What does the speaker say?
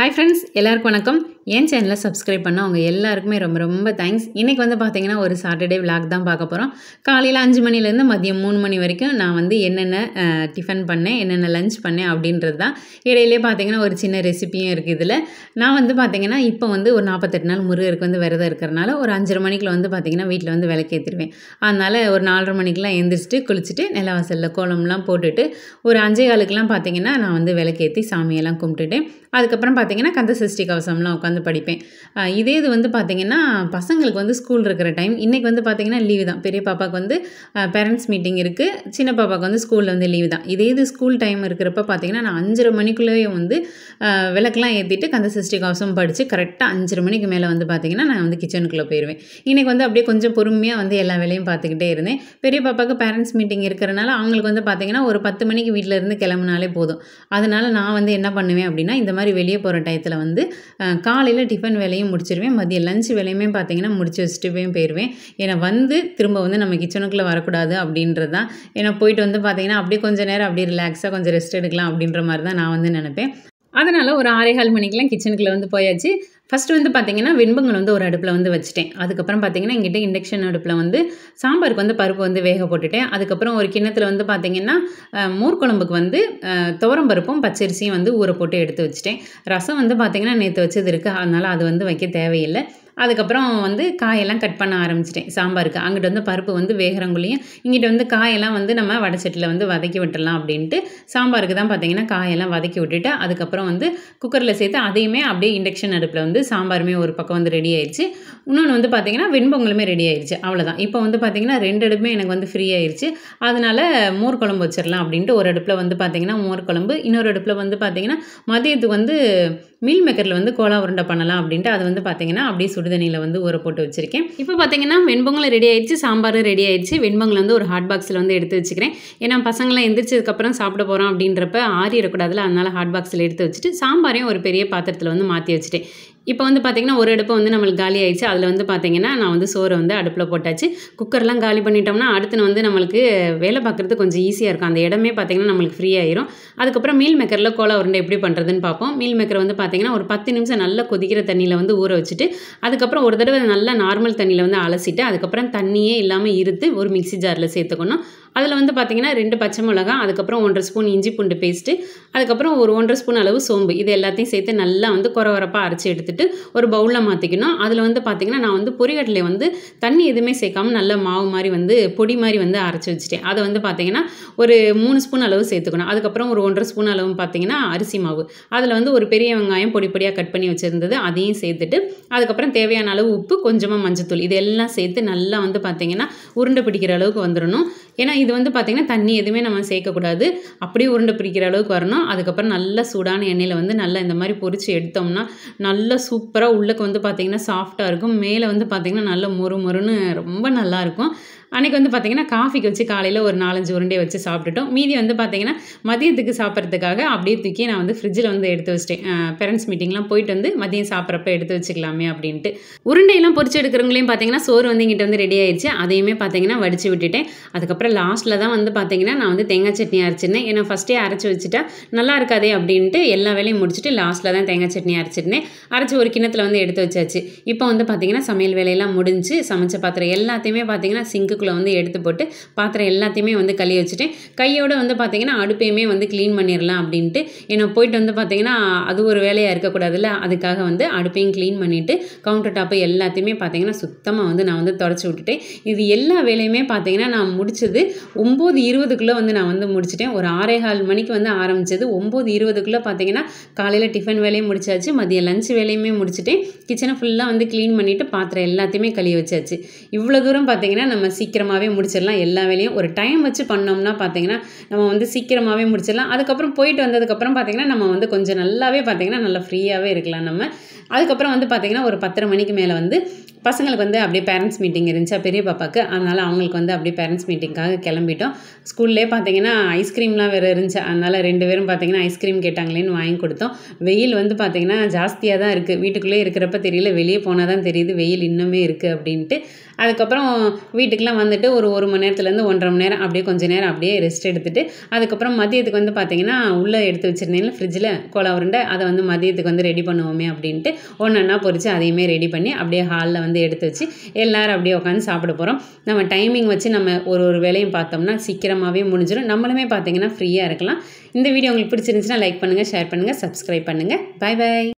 Hi friends எல்லாருக்கும் வணக்கம். என் சேனலை சப்ஸ்கிரைப் பண்ண அவங்க எல்லாருக்குமே ரொம்ப ரொம்ப தேங்க்ஸ் இன்றைக்கி வந்து பார்த்தீங்கன்னா ஒரு சாட்டர்டே விளாக் தான் பார்க்க போகிறோம் காலையில் அஞ்சு மணிலேருந்து மதியம் மூணு மணி வரைக்கும் நான் வந்து என்னென்ன டிஃபன் பண்ணேன் என்னென்ன லஞ்ச் பண்ணேன் அப்படின்றது தான். இடையிலே பார்த்தீங்கன்னா ஒரு சின்ன ரெசிபியும் இருக்குது இதில். நான் வந்து பார்த்தீங்கன்னா இப்போ வந்து ஒரு நாற்பத்தெட்டு நாள் முருகருக்கு வந்து விரதம் இருக்கிறனால ஒரு அஞ்சரை மணிக்குள்ள வந்து பார்த்தீங்கன்னா வீட்டில் வந்து விளக்கேற்றிடுவேன் அதனால் ஒரு நாலரை மணிக்கெலாம் எழுந்திரிச்சிட்டு குளிச்சுட்டு நிலவாசலில் கோலம்லாம் போட்டுட்டு ஒரு அஞ்சே காலுக்கெலாம் பார்த்தீங்கன்னா நான் வந்து விளக்கேற்றி சாமியெல்லாம் கும்பிட்டுட்டேன். அதுக்கப்புறம் பார்த்தீங்கன்னா கந்த சஷ்டி கவசம்லாம் உட்காந்து படிப்பேன். இதே இது வந்து பார்த்தீங்கன்னா பசங்களுக்கு வந்து ஸ்கூல் இருக்கிற டைம் இன்றைக்கி வந்து பார்த்தீங்கன்னா லீவு தான். பெரிய பாப்பாவுக்கு வந்து பேரண்ட்ஸ் மீட்டிங் இருக்குது சின்ன பாப்பாவுக்கு வந்து ஸ்கூலில் வந்து லீவு தான். இதே இது ஸ்கூல் டைம் இருக்கிறப்ப பார்த்தீங்கன்னா நான் அஞ்சரை மணிக்குள்ளேயே வந்து விளக்கெலாம் ஏற்றிட்டு கந்த சஷ்டி கவசம் படித்து கரெக்டாக அஞ்சரை மணிக்கு மேலே வந்து பார்த்தீங்கன்னா நான் வந்து கிச்சனுக்குள்ளே போயிடுவேன் இன்றைக்கி வந்து அப்படியே கொஞ்சம் பொறுமையாக வந்து எல்லா வேலையும் பார்த்துக்கிட்டே இருந்தேன். பெரிய பாப்பாவுக்கு பேரண்ட்ஸ் மீட்டிங் இருக்கிறனால அவங்களுக்கு வந்து பார்த்தீங்கன்னா ஒரு பத்து மணிக்கு வீட்டில் இருந்து கிளம்புனாலே போதும். அதனால் நான் வந்து என்ன பண்ணுவேன் அப்படின்னா இந்த மாதிரி வெளியே போகிற டயத்தில் வந்து காலையில் டிஃபன் வேலையும் முடிச்சிருவேன். மதியம் லஞ்ச் வேலையுமே பார்த்தீங்கன்னா முடிச்சு வச்சுட்டு போய் போயிடுவேன் ஏன்னா வந்து திரும்ப வந்து நம்ம கிச்சனுக்குள்ளே வரக்கூடாது அப்படின்றது தான் ஏன்னா போயிட்டு வந்து பார்த்தீங்கன்னா அப்படியே கொஞ்சம் நேரம் அப்படியே ரிலாக்ஸாக கொஞ்சம் ரெஸ்ட் எடுக்கலாம் அப்படின்ற மாதிரி தான் நான் வந்து நினைப்பேன். அதனால் ஒரு ஆறேகால் மணிக்கெலாம் கிச்சனுக்குள்ளே வந்து போயாச்சு. ஃபஸ்ட்டு வந்து பார்த்திங்கன்னா வெண்பங்கள் வந்து ஒரு அடுப்பில் வந்து வச்சுட்டேன். அதுக்கப்புறம் பார்த்திங்கன்னா எங்கிட்ட இண்டக்ஷன் அடுப்பில் வந்து சாம்பாருக்கு வந்து பருப்பு வந்து வேக போட்டுட்டேன். அதுக்கப்புறம் ஒரு கிண்ணத்தில் வந்து பார்த்திங்கன்னா மூர்க்குழம்புக்கு வந்து துவரம் பருப்பும் பச்சரிசியும் வந்து ஊற போட்டு எடுத்து வச்சுட்டேன். ரசம் வந்து பார்த்திங்கன்னா நேற்று வச்சது இருக்குது அதனால் அது வந்து வைக்க தேவையில்லை. அதுக்கப்புறம் வந்து காயெல்லாம் கட் பண்ண ஆரம்பிச்சிட்டேன். சாம்பாருக்கு. அங்கிட்டு வந்து பருப்பு வந்து வேகிறங்குள்ளேயும் இங்கிட்ட வந்து காயெல்லாம் வந்து நம்ம வடச்சட்டியில் வந்து வதக்கி விட்டுடலாம் அப்படின்ட்டு சாம்பாருக்கு தான் பார்த்தீங்கன்னா காயெல்லாம் வதக்கி விட்டுட்டு அதுக்கப்புறம் வந்து குக்கரில் சேர்த்து அதையுமே அப்படியே இண்டக்ஷன் அடுப்பில் வந்து சாம்பாருமே ஒரு பக்கம் வந்து ரெடி ஆயிடுச்சு இன்னொன்று வந்து பார்த்தீங்கன்னா வெண்பொங்கலுமே ரெடி ஆயிடுச்சு அவ்வளோதான் இப்போ வந்து பார்த்தீங்கன்னா ரெண்டு அடுப்புமே எனக்கு வந்து ஃப்ரீ ஆயிடுச்சு அதனால் மோர் குழம்பு வச்சிடலாம் அப்படின்ட்டு ஒரு அடுப்பில் வந்து பார்த்தீங்கன்னா மோர் குழம்பு இன்னொரு அடுப்பில் வந்து பார்த்தீங்கன்னா மதியத்துக்கு வந்து மீல் மேக்கரில் வந்து கோலா உருண்டை பண்ணலாம் அப்படின்ட்டு அது வந்து பார்த்தீங்கன்னா அப்படியே சுடுதண்ணியில் வந்து ஊற போட்டு வச்சுருக்கேன். இப்போ பார்த்தீங்கன்னா வெண்பொங்கல் ரெடி ஆயிடுச்சு சாம்பார் ரெடி ஆயிடுச்சு. வெண்பொங்கல் வந்து ஒரு ஹாட் பாக்ஸில் வந்து எடுத்து வச்சுக்கிறேன். ஏன்னா பசங்களாம் எந்திரிச்சதுக்கப்புறம் சாப்பிட போகிறோம் அப்படின்றப்ப ஆறிடக்கூடாதுல அதனால் ஹாட் பாக்ஸில் எடுத்து வச்சுட்டு சாம்பாரையும் ஒரு பெரிய பாத்திரத்தில் வந்து மாற்றி வச்சுட்டேன். இப்போ வந்து பார்த்திங்கன்னா ஒரு அடுப்பு வந்து நம்மளுக்கு காலி ஆயிடுச்சு. அதில் வந்து பார்த்திங்கன்னா நான் வந்து சோறை வந்து அடுப்பில் போட்டாச்சு. குக்கர்லாம் காலி பண்ணிட்டோம்னா அடுத்து வந்து நம்மளுக்கு வேலை பார்க்குறது கொஞ்சம் ஈஸியாக இருக்கும். அந்த இடமே பார்த்திங்கன்னா நம்மளுக்கு ஃப்ரீ ஆயிரும். அதுக்கப்புறம் மீல் மேக்கரில் கோலா உருண்டை எப்படி பண்ணுறதுன்னு பார்ப்போம். மீல் மேக்கர் வந்து பார்த்திங்கன்னா ஒரு பத்து நிமிஷம் நல்லா கொதிக்கிற தண்ணியில் வந்து ஊற வச்சுட்டு அதுக்கப்புறம் ஒரு தடவை நல்லா நார்மல் தண்ணியில் வந்து அலசிட்டு அதுக்கப்புறம் தண்ணியே இல்லாமல் இருத்து ஒரு மிக்சி ஜாரில் சேர்த்துக்கணும். அதில் வந்து பார்த்திங்கன்னா ரெண்டு பச்சை மிளகா அதுக்கப்புறம் ஒன்றரை ஸ்பூன் இஞ்சி பூண்டு பேஸ்ட்டு அதுக்கப்புறம் ஒரு ஒன்றரை ஸ்பூன் அளவு சோம்பு. இது எல்லாத்தையும் சேர்த்து நல்லா வந்து குறவரப்பாக அரைச்சி எடுத்துட்டு ஒரு பவுலில் மாற்றிக்கணும் அதில் வந்து பார்த்திங்கன்னா நான் வந்து பொரிகடலை வந்து தண்ணி எதுவுமே சேர்க்காம நல்ல மாவு மாதிரி வந்து பொடி மாதிரி வந்து அரைச்சி வச்சுட்டேன். அதை வந்து பார்த்திங்கன்னா ஒரு மூணு ஸ்பூன் அளவு சேர்த்துக்கணும். அதுக்கப்புறம் ஒரு ஒன்றரை ஸ்பூன் அளவு பார்த்திங்கன்னா அரிசி மாவு. அதில் வந்து ஒரு பெரிய வெங்காயம் பொடி பொடியாக கட் பண்ணி வச்சுருந்தது அதையும் சேர்த்துட்டு அதுக்கப்புறம் தேவையான அளவு உப்பு கொஞ்சமாக மஞ்சத்தூள். இது எல்லாம் சேர்த்து நல்லா வந்து பார்த்திங்கன்னா உருண்டை பிடிக்கிற அளவுக்கு வந்துடணும் ஏன்னா இது வந்து பார்த்திங்கன்னா தண்ணி எதுவுமே நம்ம சேர்க்கக்கூடாது. அப்படியே உருண்டை பிடிக்கிற அளவுக்கு வரணும். அதுக்கப்புறம் நல்ல சூடான எண்ணெயில் வந்து நல்லா இந்த மாதிரி பொறிச்சு எடுத்தோம்னா நல்லா சூப்பராக உள்ளுக்கு வந்து பார்த்திங்கன்னா சாஃப்டாக இருக்கும். மேலே வந்து பார்த்திங்கன்னா நல்ல மொறு மொறுன்னு ரொம்ப நல்லாயிருக்கும் அன்றைக்கி வந்து பார்த்திங்கன்னா காஃபிக்கு வச்சு காலையில் ஒரு நாலஞ்சு உருண்டையை வச்சு சாப்பிட்டுட்டோம். மீதி வந்து பார்த்திங்கன்னா மதியத்துக்கு சாப்பிட்றதுக்காக அப்படியே தூக்கி நான் வந்து ஃப்ரிட்ஜில் வந்து எடுத்து வச்சிட்டேன். பேரண்ட்ஸ் மீட்டிங்லாம் போயிட்டு வந்து மதியம் சாப்பிட்றப்ப எடுத்து வச்சுக்கலாமே அப்படின்ட்டு. உருண்டையெல்லாம் பொறிச்சு எடுக்கிறவங்களையும் பார்த்தீங்கன்னா சோறு வந்து இங்கிட்ட வந்து ரெடி ஆயிடுச்சு. அதையுமே பார்த்தீங்கன்னா வடிச்சு விட்டுட்டேன். அதுக்கப்புறம் லாஸ்ட்டில் தான் வந்து பார்த்தீங்கன்னா நான் வந்து தேங்காய் சட்னி அரைச்சிருந்தேன். ஏன்னா ஃபஸ்ட்டே அரைச்சி வச்சுட்டா நல்லா இருக்காதே அப்படின்ட்டு எல்லா வேலையும் முடிச்சுட்டு லாஸ்ட்டில் தான் தேங்காய் சட்னி அரைச்சிருந்தேன். அரைச்சி ஒரு கிண்ணத்தில் வந்து எடுத்து வச்சாச்சு. இப்போ வந்து பார்த்தீங்கன்னா சமையல் வேலையெல்லாம் முடிஞ்சு சமைச்ச பாத்திரம் எல்லாத்தையுமே பார்த்தீங்கன்னா சிங்க்குள்ளே வந்து எடுத்து போட்டு பாத்திரம் எல்லாத்தையுமே வந்து கழுவி வச்சுட்டேன். கையோடு வந்து பார்த்திங்கன்னா அடுப்பையுமே வந்து க்ளீன் பண்ணிடலாம் அப்படின்ட்டு. ஏன்னா போயிட்டு வந்து பார்த்திங்கன்னா அது ஒரு வேலையாக இருக்கக்கூடாதுல்ல. அதுக்காக வந்து அடுப்பையும் க்ளீன் பண்ணிவிட்டு கவுண்டர் டாப்பு எல்லாத்தையுமே பார்த்திங்கன்னா சுத்தமாக வந்து நான் வந்து தொடச்சி விட்டுட்டேன். இது எல்லா வேலையுமே பார்த்திங்கன்னா நான் முடிச்சது ஒம்பது இருபதுக்குள்ளே வந்து நான் வந்து முடிச்சிட்டேன். ஒரு ஆறே கால் மணிக்கு வந்து ஆரம்பித்தது ஒம்பது இருபதுக்குள்ளே பார்த்தீங்கன்னா காலையில் டிஃபன் வேலையும் முடிச்சாச்சு. மதியம் லஞ்ச் வேலையுமே முடிச்சுட்டேன். கிச்சனை ஃபுல்லாக வந்து க்ளீன் பண்ணிவிட்டு பாத்திரம் எல்லாத்தையுமே கழுவி வச்சாச்சு. இவ்வளோ தூரம் பார்த்தீங்கன்னா நம்ம சீக்கிரம் சீக்கிரமாகவே முடிச்சிடலாம் எல்லா வேலையும். ஒரு டைம் வச்சு பண்ணோம்னா பார்த்தீங்கன்னா நம்ம வந்து சீக்கிரமாகவே முடிச்சிடலாம். அதுக்கப்புறம் போயிட்டு வந்ததுக்கப்புறம் பார்த்தீங்கன்னா நம்ம வந்து கொஞ்சம் நல்லாவே பார்த்தீங்கன்னா நல்லா ஃப்ரீயாகவே இருக்கலாம் நம்ம. அதுக்கப்புறம் வந்து பார்த்தீங்கன்னா ஒரு பத்தரை மணிக்கு மேலே வந்து பசங்களுக்கு வந்து அப்படியே பேரண்ட்ஸ் மீட்டிங் இருந்துச்சா. பெரிய பாப்பாவுக்கு அதனால் அவங்களுக்கு வந்து அப்படியே பேரண்ட்ஸ் மீட்டிங்காக கிளம்பிட்டோம். ஸ்கூல்லே பார்த்தீங்கன்னா ஐஸ்கிரீம்லாம் வேறு இருந்துச்சு. அதனால் ரெண்டு பேரும் பார்த்தீங்கன்னா ஐஸ்கிரீம் கேட்டாங்களேன்னு வாங்கி கொடுத்தோம். வெயில் வந்து பார்த்தீங்கன்னா ஜாஸ்தியாக தான் இருக்குது வீட்டுக்குள்ளே இருக்கிறப்ப தெரியல. வெளியே போனால் தான் தெரியுது. வெயில் இன்னுமே இருக்குது அப்படின்ட்டு. அதுக்கப்புறம் வீட்டுக்கெலாம் வந்துட்டு ஒரு ஒரு மணி நேரத்துலேருந்து ஒன்றரை மணி நேரம் அப்படியே கொஞ்சம் நேரம் அப்படியே ரெஸ்ட் எடுத்துகிட்டு அதுக்கப்புறம் மதியத்துக்கு வந்து பார்த்தீங்கன்னா உள்ளே எடுத்து வச்சுருந்தேன் ஃப்ரிட்ஜில் கோலா உருண்டை அதை வந்து மதியத்துக்கு வந்து ரெடி பண்ணுவோமே அப்படின்ட்டு ஒன்று ஒன்றா பொறிச்சு அதையுமே ரெடி பண்ணி அப்படியே ஹாலில் வந்து எடுத்து வச்சு எல்லோரும் அப்படியே உட்காந்து சாப்பிட போகிறோம் நம்ம டைமிங் வச்சு நம்ம ஒரு ஒரு வேலையும் பார்த்தோம்னா சீக்கிரமாகவே முடிஞ்சிடும் நம்மளுமே பார்த்தீங்கன்னா ஃப்ரீயாக இருக்கலாம். இந்த வீடியோ உங்களுக்கு பிடிச்சிருந்துச்சுன்னா லைக் பண்ணுங்கள் ஷேர் பண்ணுங்கள் சப்ஸ்கிரைப் பண்ணுங்கள் பை பை